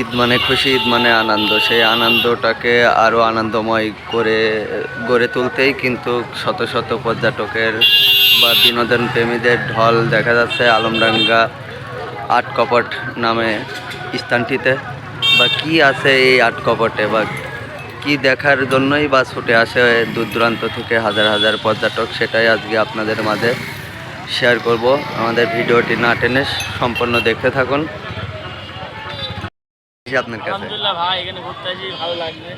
ঈদ মানে খুশি, ঈদ মানে আনন্দ। সেই আনন্দটাকে আরও আনন্দময় করে, গড়ে তুলতেই কিন্তু শত শত পর্যটকের বা বিনোদন প্রেমীদের ঢল দেখা যাচ্ছে আলমডাঙ্গা আট কপট নামে স্থানটিতে। বা কি আছে এই আট কপটে? বা কি দেখার জন্যই বা ছুটে আসে দূর দূরান্ত থেকে হাজার হাজার পর্যটক? সেটাই আজকে আপনাদের মাঝে শেয়ার করব। আমাদের ভিডিওটি না টেনে সম্পূর্ণ দেখতে থাকুন। আপনার কাছে। আলহামদুলিল্লাহ ভাই এখানে ঘুরতে আসি ভালো লাগবে।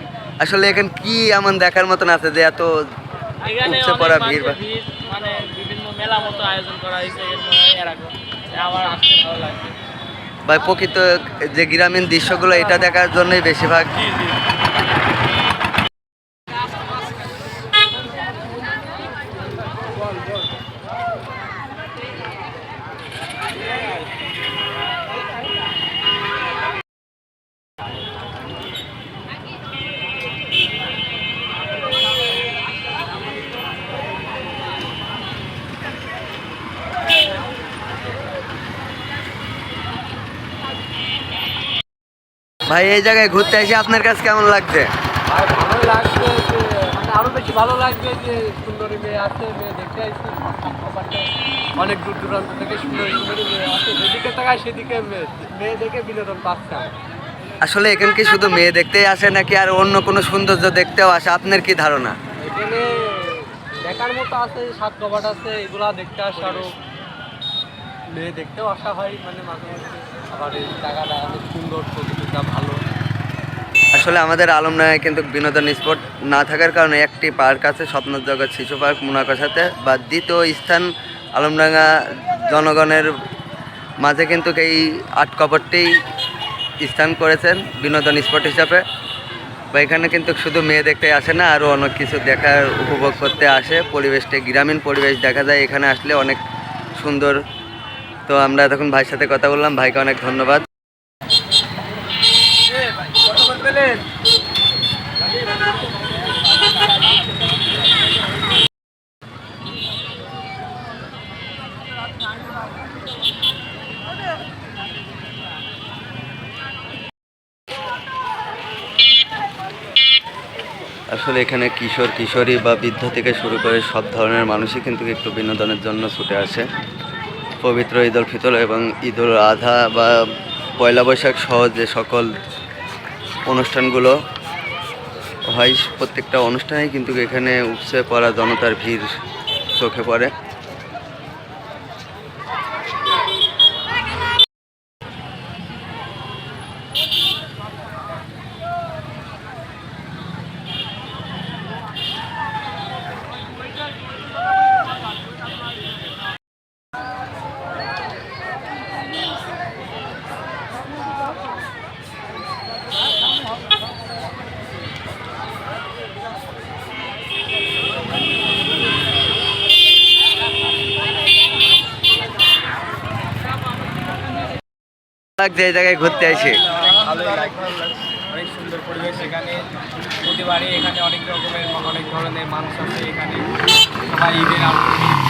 আসলে এখানে কি এমন দেখার মতন আছে যে এত এখানে পড়া ভিড় মানে বিভিন্ন মেলা মতো আয়োজন করা হয়েছে এরকম। আমার আসতে ভালো লাগবে। বা প্রকৃত যে গ্রামীণ দৃশ্যগুলো এটা দেখার জন্যই বেশিরভাগ ভাই এই জায়গায় ঘুরতে এসে আপনার কাছে কেমন লাগছে? ভালো লাগবে যে মানে আরও বেশি ভালো লাগবে যে সুন্দরী মেয়ে আছে মেয়ে দেখতে আসছি অনেক দূর দূরান্ত থেকে সুন্দরী সুন্দরী মেয়ে আছে যেদিকে তাকায় সেদিকে মেয়ে দেখে বিনোদন পাচ্ছেন আসলে এখানে কি শুধু মেয়ে দেখতেই আসে নাকি আর অন্য কোনো সৌন্দর্য দেখতেও আসে? আপনার কি ধারণা? এখানে দেখার মতো আছে সাত কবাট আছে এগুলা দেখতে আসে আরও। মেয়ে দেখতেও আসা হয় মানে আবার এই সুন্দর ভালো। আসলে আমাদের আলমডাঙ্গায় কিন্তু বিনোদন স্পট না থাকার কারণে একটি পার্ক আছে স্বপ্ন জগৎ শিশু পার্ক মুনাকার সাথে। বা দ্বিতীয় স্থান আলমডাঙ্গা জনগণের মাঝে কিন্তু এই আট কপরটি স্থান করেছেন বিনোদন স্পট হিসাবে। বা এখানে কিন্তু শুধু মেয়ে দেখতে আসে না, আরও অনেক কিছু দেখার, উপভোগ করতে আসে। পরিবেশটা গ্রামীণ পরিবেশ দেখা যায়, এখানে আসলে অনেক সুন্দর তো আমরা তখন ভাইয়ের সাথে কথা বললাম। ভাইকে অনেক ধন্যবাদ। আসলে এখানে কিশোর, কিশোরী বা বৃদ্ধ থেকে শুরু করে সব ধরনের মানুষই কিন্তু একটু বিনোদনের জন্য ছুটে আসে। পবিত্র ঈদ উল ফিতর এবং ঈদ উল আধা বা পয়লা বৈশাখ সহ যে সকল অনুষ্ঠানগুলো হয়, প্রত্যেকটা অনুষ্ঠানেই কিন্তু এখানে উপসে পড়া জনতার ভিড় চোখে পড়ে। লাগছে এই জায়গায় ঘুরতে আসে ভালোই লাগবে অনেক সুন্দর পরিবেশ এখানে প্রতিবারই এখানে অনেক রকমের অনেক ধরনের মানুষ আছে এখানে সবাই ঈদের আনন্দ